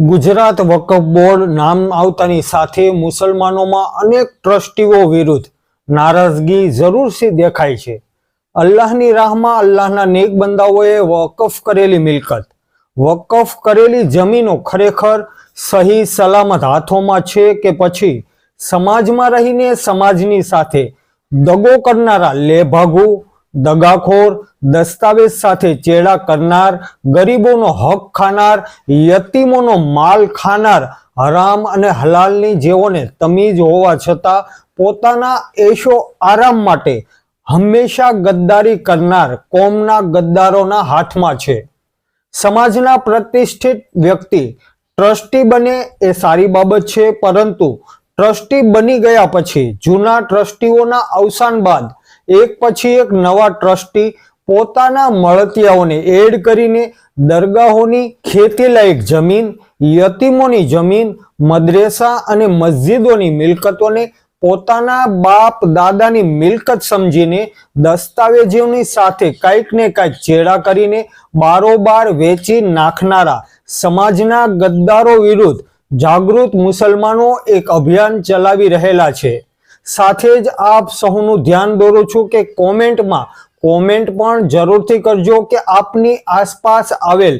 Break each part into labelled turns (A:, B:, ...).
A: ગુજરાત વકફ board નામ આવતાની સાથે મુસલમાનોમાં અનેક ટ્રસ્ટીઓ વિરુદ્ધ નારાજગી જરૂરથી દેખાય છે. અલ્લાહની રાહમાં અલ્લાહના નેક બંદાઓએ વકફ કરેલી મિલકત, વકફ કરેલી જમીનો ખરેખર સહી સલામત હાથોમાં છે કે પછી સમાજમાં રહીને સમાજની સાથે દગો કરનારા લેભાગુ દગાખોર, દસ્તાવેજ સાથે ચેડા કરનાર, ગરીબોનો હક ખાનાર, યતીમોનો માલ ખાનાર, હરામ અને હલાલની જેઓને તમીજ હોવા છતાં પોતાના એશો આરામ માટે હંમેશા ગદ્દારી કરનાર કોમના ગદ્દારોના હાથમાં છે. સમાજના પ્રતિષ્ઠિત વ્યક્તિ ટ્રસ્ટી બને એ સારી બાબત છે, પરંતુ ટ્રસ્ટી બની ગયા પછી જૂના ટ્રસ્ટીઓના અવસાન બાદ એક પછી એક નવા ટ્રસ્ટી પોતાના મળતિયાઓને એડ કરીને દરગાહોની ખેતીલાયક જમીન, યતીમોની જમીન, મદ્રેસા અને મસ્જિદોની મિલકતોને પોતાના બાપ દાદાની મિલકત સમજીને દસ્તાવેજોની સાથે કંઈક ને કંઈક ચેડા કરીને બારોબાર વેચી નાખનારા સમાજના ગદ્દારો વિરુદ્ધ જાગૃત મુસલમાનો એક અભિયાન ચલાવી રહેલા છે. સાથે જ આપ સૌનું ધ્યાન દોરું છું કે કોમેન્ટમાં, કોમેન્ટ પણ જરૂરથી કરજો કે આપની આસપાસ આવેલ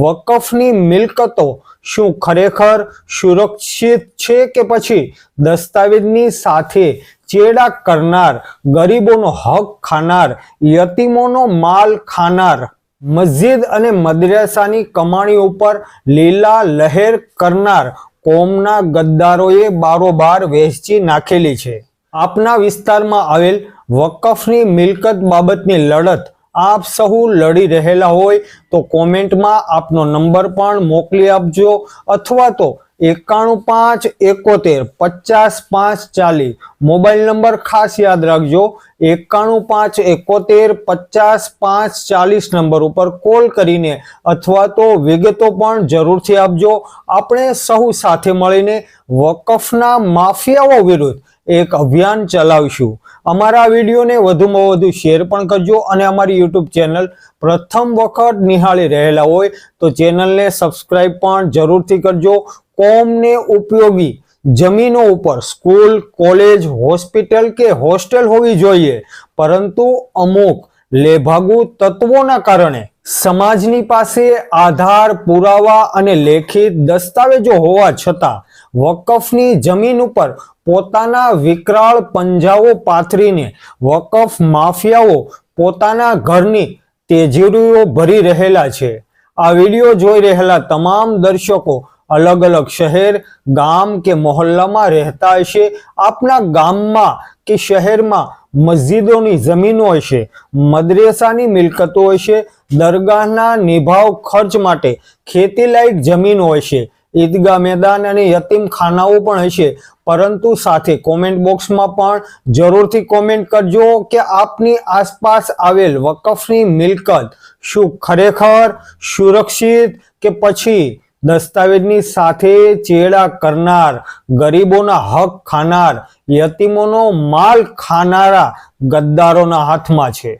A: વકફની મિલકતો શું ખરેખર સુરક્ષિત છે કે પછી દસ્તાવેજની સાથે ચેડા કરનાર, ગરીબોનો હક ખાનાર, યતીમોનો માલ ખાનાર, મસ્જિદ અને મદ્રાસાની કમાણી ઉપર લીલા લહેર કરનાર કોમના ગદ્દારોએ બારોબાર વહેંચી નાખેલી છે. આપના વિસ્તારમાં આવેલ વકફની મિલકત બાબતની લડત આપ સહુ લડી રહેલા હોય તો કોમેન્ટમાં આપનો નંબર પણ મોકલી આપજો અથવા તો એકાણું પાંચ એકોતેર પચાસ પાંચ ચાલીસ. મોબાઈલ નંબર ખાસ યાદ રાખજો, એકાણું પાંચ એકોતેર પચાસ પાંચ ચાલીસ નંબર ઉપર કોલ કરીને અથવા તો વિગતો પણ જરૂરથી આપજો. આપણે સહુ સાથે મળીને વકફના માફિયાઓ વિરુદ્ધ એક અભિયાન ચલાવશું. અમારા વિડીયોને વધુમાં વધુ શેર પણ કરજો અને અમારી યુટ્યુબ ચેનલ પ્રથમ વખત નિહાળી રહેલા હોય તો ચેનલને સબસ્ક્રાઈબ પણ જરૂરથી કરજો. કોમને ઉપયોગી? જમીનો ઉપર સ્કૂલ, કોલેજ, હોસ્પિટલ કે હોસ્ટેલ હોવી જોઈએ? પરંતુ અમુક લેભાગુ તત્વોના કારણે સમાજની પાસે આધાર, પુરાવા અને લેખિત દસ્તાવેજો હોવા છતાં વકફની જમીન ઉપર પોતાના વિકરાળ પંજાઓ પાથરીને વકફ માફિયાઓ પોતાના ઘરની તેજીરીઓ ભરી રહેલા છે. આ વીડિયો જોઈ રહેલા તમામ દર્શકો અલગ અલગ શહેર, ગામ કે મોહલ્લામાં રહેતા હશે. આપના ગામમાં કે શહેરમાં મસ્જિદોની જમીનો હશે, મદ્રેસાની મિલકતો હશે, દરગાહના નિભાવ ખર્ચ માટે ખેતીલાયક જમીનો હશે ઈદગાહ મેદાન અને યતીમ ખાનાઓ પણ હશે. પરંતુ સાથે કોમેન્ટ બોક્સમાં પણ જરૂરથી કોમેન્ટ કરજો કે આપની આસપાસ આવેલ વકફની મિલકત શું ખરેખર સુરક્ષિત કે પછી દસ્તાવેજની સાથે ચેડા કરનાર, ગરીબોના હક ખાનાર, યતીમોનો માલ ખાનારા ગદ્દારોના હાથમાં છે?